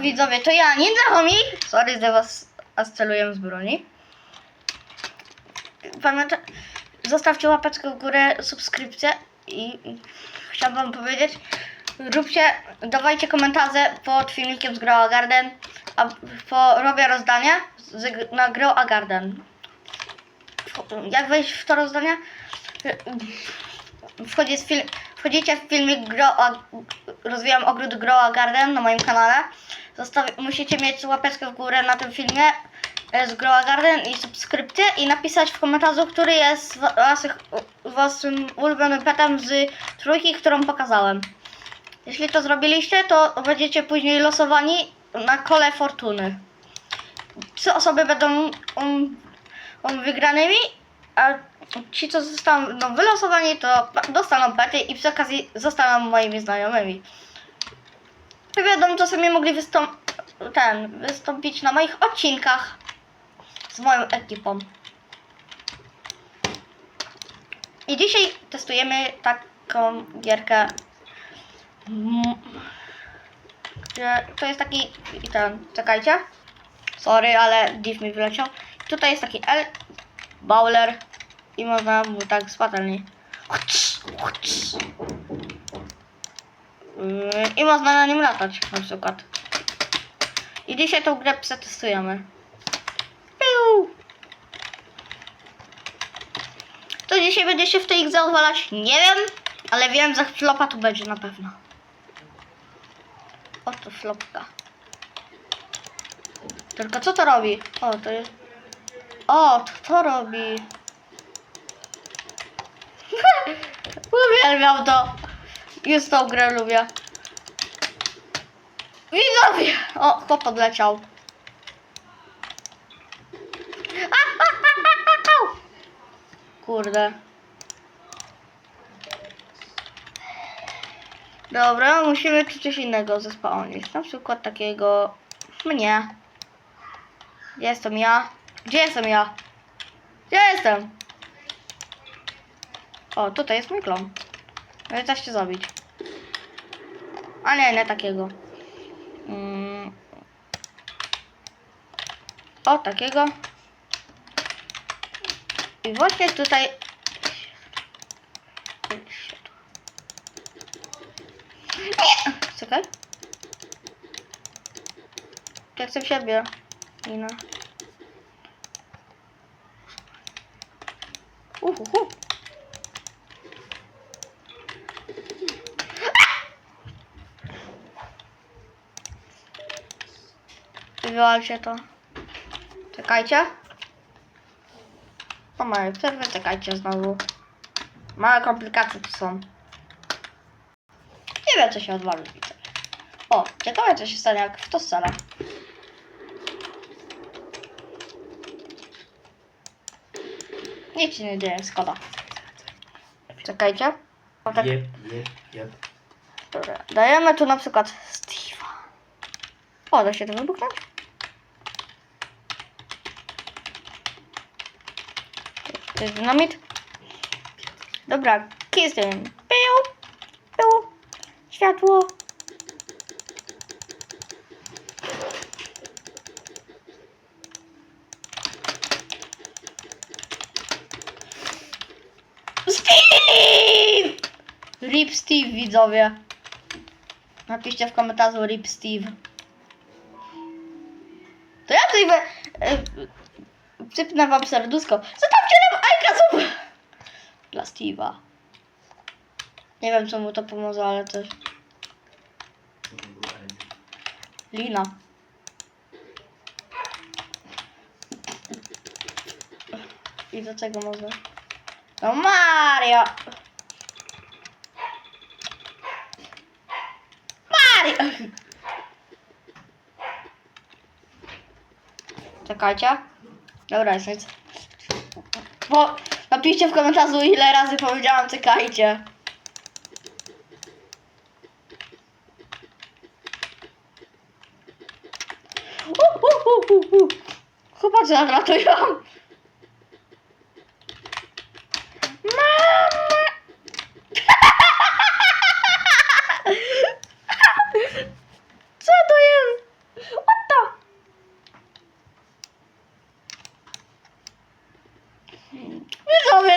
Widzowie, to ja, Ninja Homie. Sorry, że was asceluję z broni. Pamiętaj, zostawcie łapeczkę w górę, subskrypcję i chciałam wam powiedzieć, róbcie, dawajcie komentarze pod filmikiem z Grow a Garden, a po, robię rozdanie z, na Grow a Garden. Jak wejść w to rozdanie? Wchodzi z fil, wchodzicie w filmik rozwijam ogród Grow a Garden na moim kanale. Zostawi, musicie mieć łapeczkę w górę na tym filmie e, z Grow a Garden i subskrypcję i napisać w komentarzu, który jest wa- waszych, waszym ulubionym petem z trójki, którą pokazałem. Jeśli to zrobiliście, to będziecie później losowani na kole fortuny. Trzy osoby będą wygranymi, a ci, co zostaną wylosowani, to dostaną pety i przy okazji zostaną moimi znajomymi. I Będą czasami mogli ten, wystąpić na moich odcinkach z moją ekipą. I dzisiaj testujemy taką gierkę. To jest taki ten, czekajcie. Sorry, ale div mi wyleciał. Tutaj jest taki L Bowler i można mu tak z. Yy, I można na nim latać na przykład. I dzisiaj tą grę przetestujemy. Piu! To dzisiaj będzie się w tej grze odwalać? Nie wiem, ale wiem, że flopa tu będzie na pewno. Oto flopka. Tylko co to robi? O, to jest... O, to to robi. Uwielbiam to. Już tą grę lubię. Widzowie! O, chłop podleciał. Kurde. Dobra, musimy tu coś innego zespałnić. Na przykład takiego mnie. Gdzie jestem ja? Gdzie jestem ja? Gdzie jestem? O, tutaj jest mój klon. No i się zabić. A nie, takiego. Mm. O, takiego. I właśnie tutaj... Nie! Czekaj. Jak chcę siebie. Nina. Uhuhu. Wywalcie to. Czekajcie. O małe przerwy, czekajcie znowu. Małe komplikacje tu są. Nie wiem co się odwali. O, ciekawe co się stanie jak w to strzelę. Nic się nie dzieje, szkoda. Czekajcie. O, tak, Jep, jep, jep. dobra. Dajemy tu na przykład Steve'a. O, da się to wybuchnąć? To jest dynamit. Dobra, tym. Piu, piu, światło. Steve! Rip Steve, widzowie. Napiszcie w komentarzu Rip Steve. To ja tutaj we, e, przypnę wam serduszko. Steve'a. Nie wiem, co mu to pomoże, ale też lina. I do czego może? No Mario! Mario! Czekajcie. Dobra, jest nic. Bo napiszcie w komentarzu ile razy powiedziałam czekajcie. Uh, uh, uh, uh, uh. Mama! Co to jest?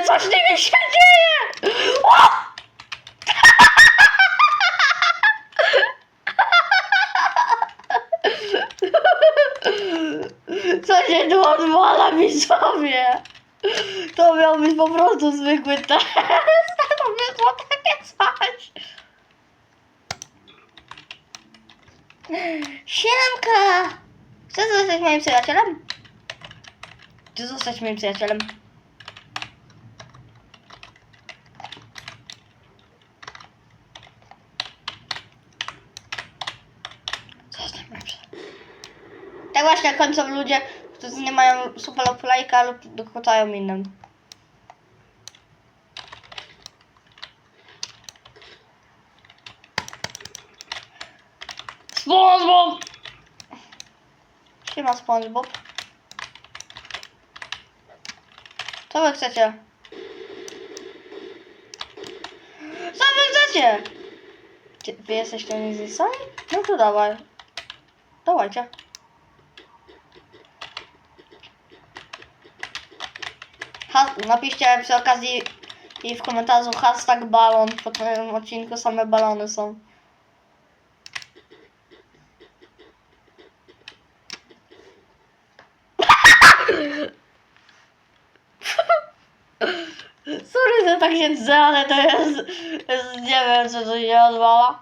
Coś z nimi się dzieje! O! Co się tu odwala mi sobie? To miał być po prostu zwykły test. To wyszło takie coś. Siemka! Chcesz zostać moim przyjacielem? Chcesz zostać moim przyjacielem? Zostań moim przyjacielem. Właśnie kończą ludzie, którzy nie mają super lub lajka lub dokładają innym. SpongeBob! Siema SpongeBob. Co wy chcecie? Co wy chcecie? Ty, wy jesteście niezdjęsami? No to dawaj. Dawajcie. Napiszcie przy okazji i w komentarzu hashtag balon. Po tym odcinku same balony są. Sorry, że tak się drze, ale to jest, jest nie wiem, co to się odwala.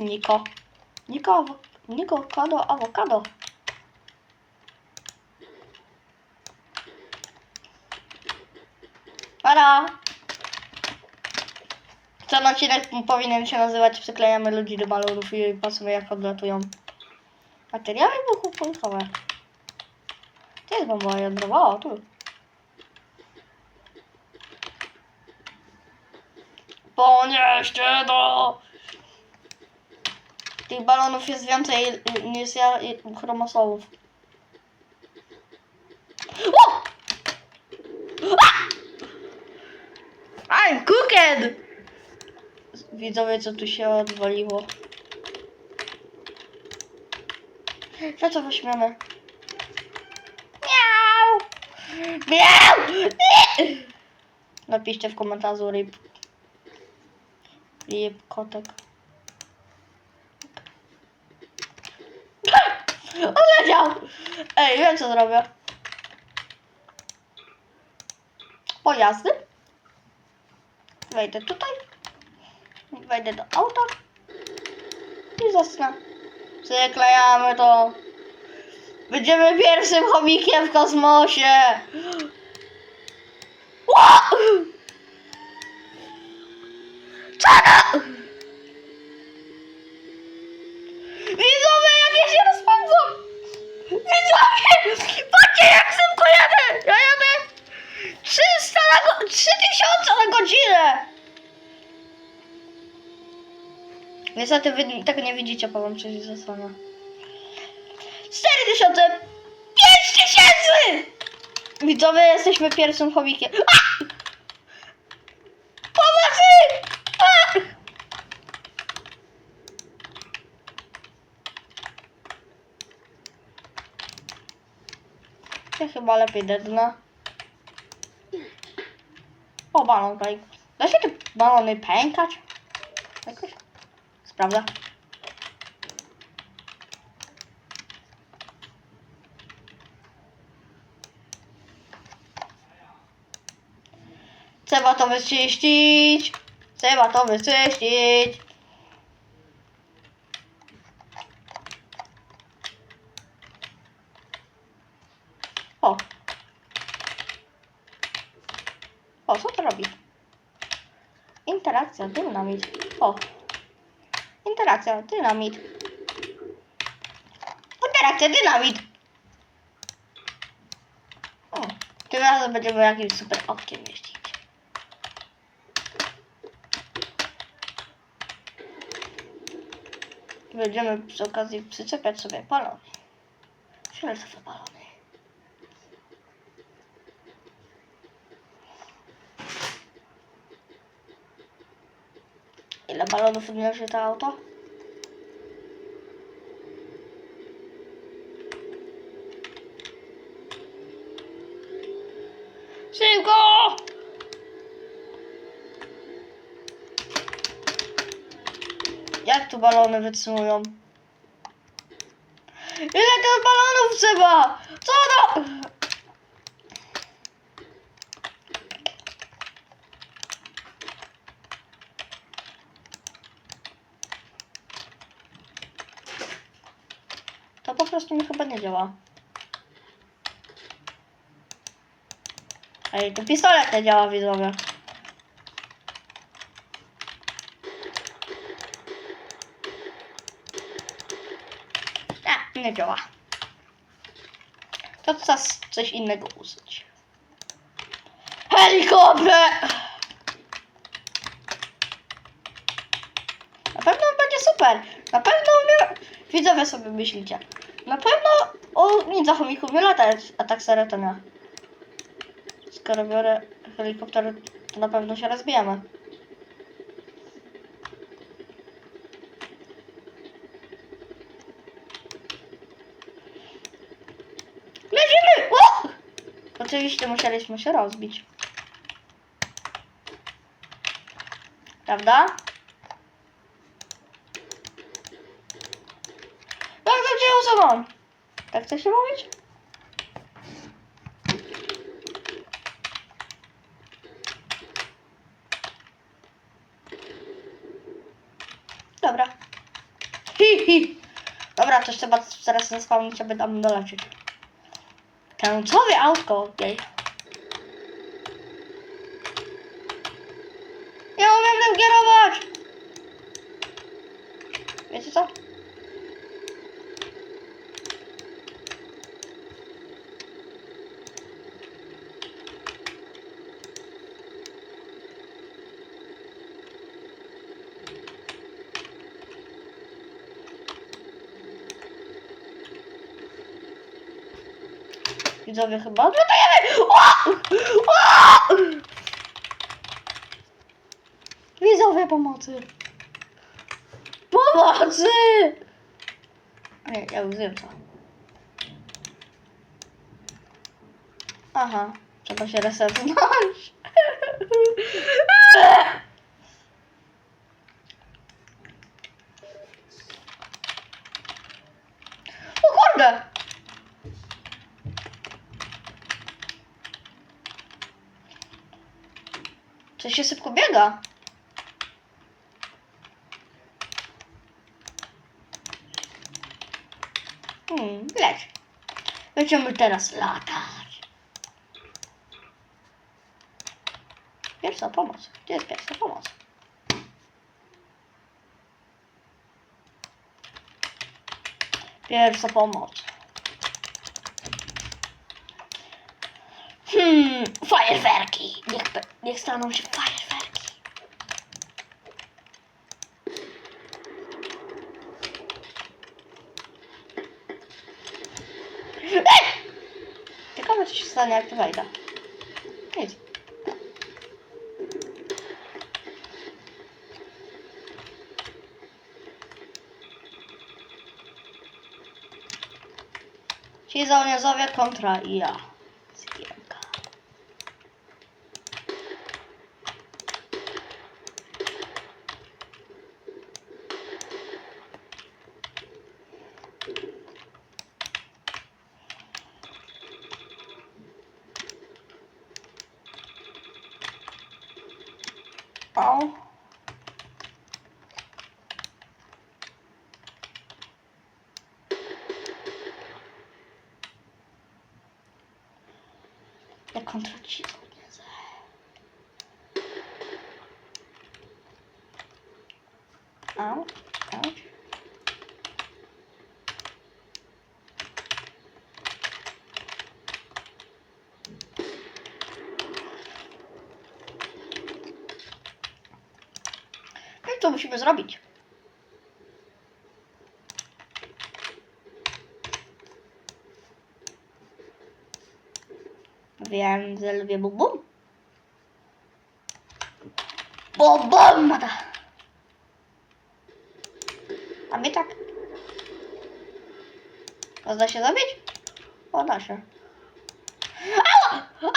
Niko. Niko, Niko, kado, awokado. Para! Ten odcinek powinien się nazywać Przyklejamy ludzi do balonów i patrzymy jak odlatują. Materiały wybuchowe. To jest bomba jądrowa, o tu. Ponieście do... Tych balonów jest więcej niż ja chromosomów. O! A! Cooked! Widzowie, co tu się odwaliło. Za co wyśmiane? Miau! Miau! Napiszcie w komentarzu ryb. Ryb, kotek. Oleciał! Ej, wiem co zrobię. Pojazdy. Wejdę tutaj. Wejdę do auta. I zasnę. Przyklejamy to. Będziemy pierwszym chomikiem w kosmosie. Ła! Czego? Widzowie, jak ja się rozpędzam! Widzowie! Patrzcie, jak szybko jadę! Ja jadę 300 na go 3000 na godzinę! Niestety wy tego nie widzicie, bo wam coś zasłania. 4000! 5000! Widzowie, jesteśmy pierwszym chomikiem. A! Pomocy! A! Ja chyba lepiej dednę. O, balon pękł. Da się te balony pękać? Jakoś? Sprawdzę. Trzeba to wyczyścić. Trzeba to wyczyścić. O. O, co to robi? Interakcja, dynamit. O. Interakcja, dynamit. Interakcja, dynamit. O. Tym razem będziemy jakimś super okiem jeździć. Będziemy przy okazji przyczepiać sobie balony. Fioletowe balony. Ile balonów odmierzy to auto? Szybko! Jak tu balony wytrzymują? Ile tych balonów trzeba? To mi chyba nie działa. Ej, to pistolet nie działa, widzowie. Nie, nie działa. To czas coś innego użyć. Helikopter! Na pewno będzie super. Na pewno widzowie sobie myślicie. Na pewno o ninja chomiku nie latać, a tak serio to nie. Skoro biorę helikopter, to na pewno się rozbijemy. Lecimy! O! Oczywiście musieliśmy się rozbić. Prawda? Usuwam. Tak chce się mówić? Dobra. Hi, hi. Dobra, to trzeba zaraz zespałnić, aby tam dolecieć. Tęczowe autko, okej. Ja umiem tym kierować! Wiecie co? Widzowie chyba odlatujemy! O! O! Widzowie pomocy! Pomocy! Nie, ja wiem co. Aha, trzeba się resetnąć. Się szybko biega. Hmm, leć. Będziemy teraz latać. Pierwsza pomoc. Gdzie jest pierwsza pomoc? Pierwsza pomoc. Hmm, fajerwerki. Niech, niech staną się fajerwerki. Ciekawe, co się stanie, jak tu wejdę. Nic. Ci żołnierzowie kontra ja. Skiemka. O. Ja kontra ci żołnierze. Au, au. No i co musimy zrobić? Wiem, że lubię bum bum. Bum bum, mata. A mnie tak. A da się zabić? O, da się. Au! Au!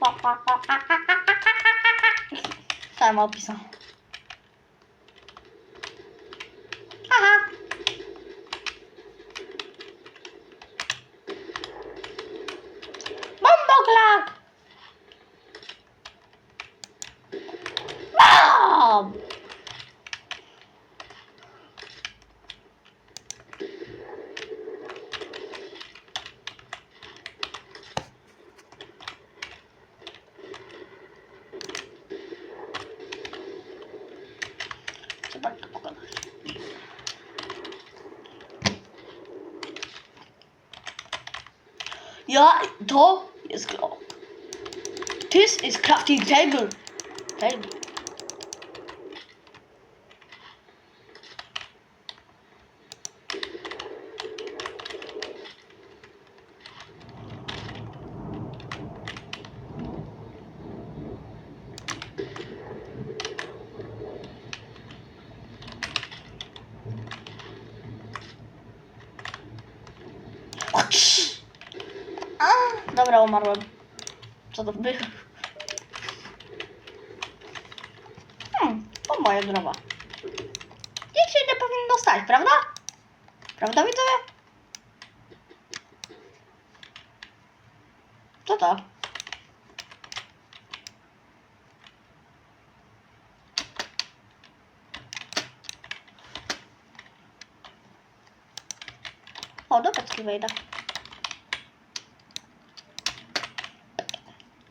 Au! Au! Sam opisał. Bomboklag! Bam! Trzeba to pokonać. Ja, to jest glow. This is crafting table. Table. A, dobra, umarłem. Co to było? Hmm, to moja droga. Nic się nie powinno stać, prawda? Prawda, widzowie? Co to? O, do pecki wejdę.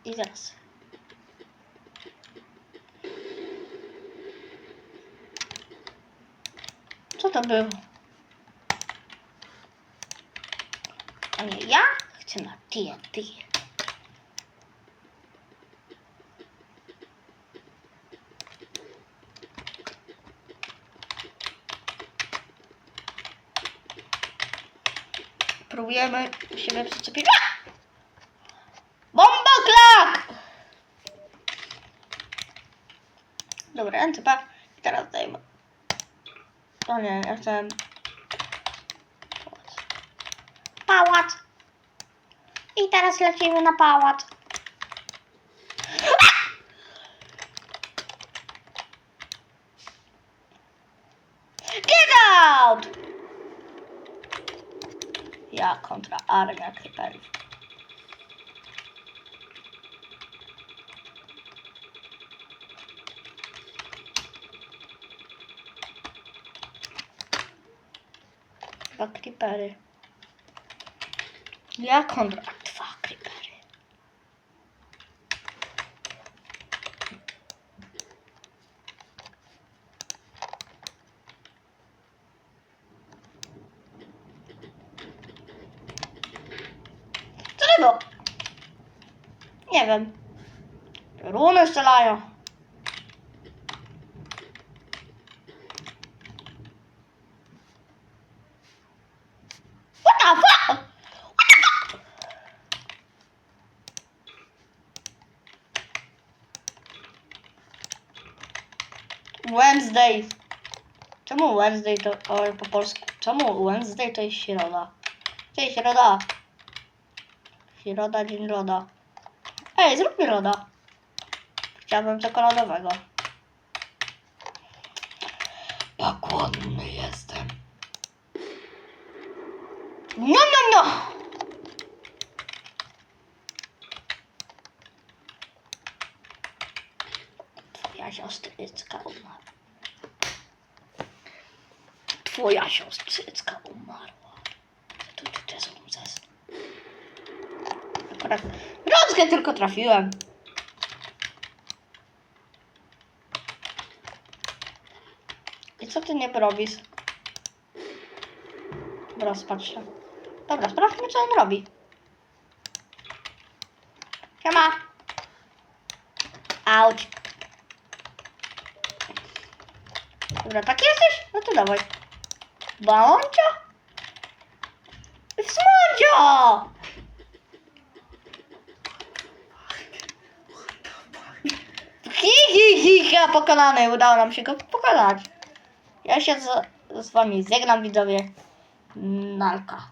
I zaraz. Co to było? A nie ja? Chcę na TNT. Próbujemy siebie przyczepić. A! Bomboklag! Dobra, NCP. I teraz dajmy. O nie, ja chcę... Pałac. I teraz lecimy na pałac. Get out! Ja kontra armia creeperów. Dwa creepery. Ja kontra dwa creepery. Co to było? Nie wiem. Runy strzelają. Wednesday. Czemu Wednesday to o, po polsku? Czemu Wednesday to jest środa? Cześć, środa. Środa, dzień roda. Ej, zrób mi roda. Chciałbym czekoladowego. Jak głodny jestem. No, no, no! Twoja siostrzycka umarła. Twoja siostrzycka umarła. Tu ty też umrzesz. Akurat rączkę tylko trafiłem. I co ty nie robisz? Dobra, spać się. Dobra, sprawdźmy co on robi. Siema. Auć. Dobra, tak jesteś? No to dawaj. Bącia? Smodzio! Hi, hi, hi, pokonany. Udało nam się go pokonać. Ja się z, z wami żegnam, widzowie. Nalka.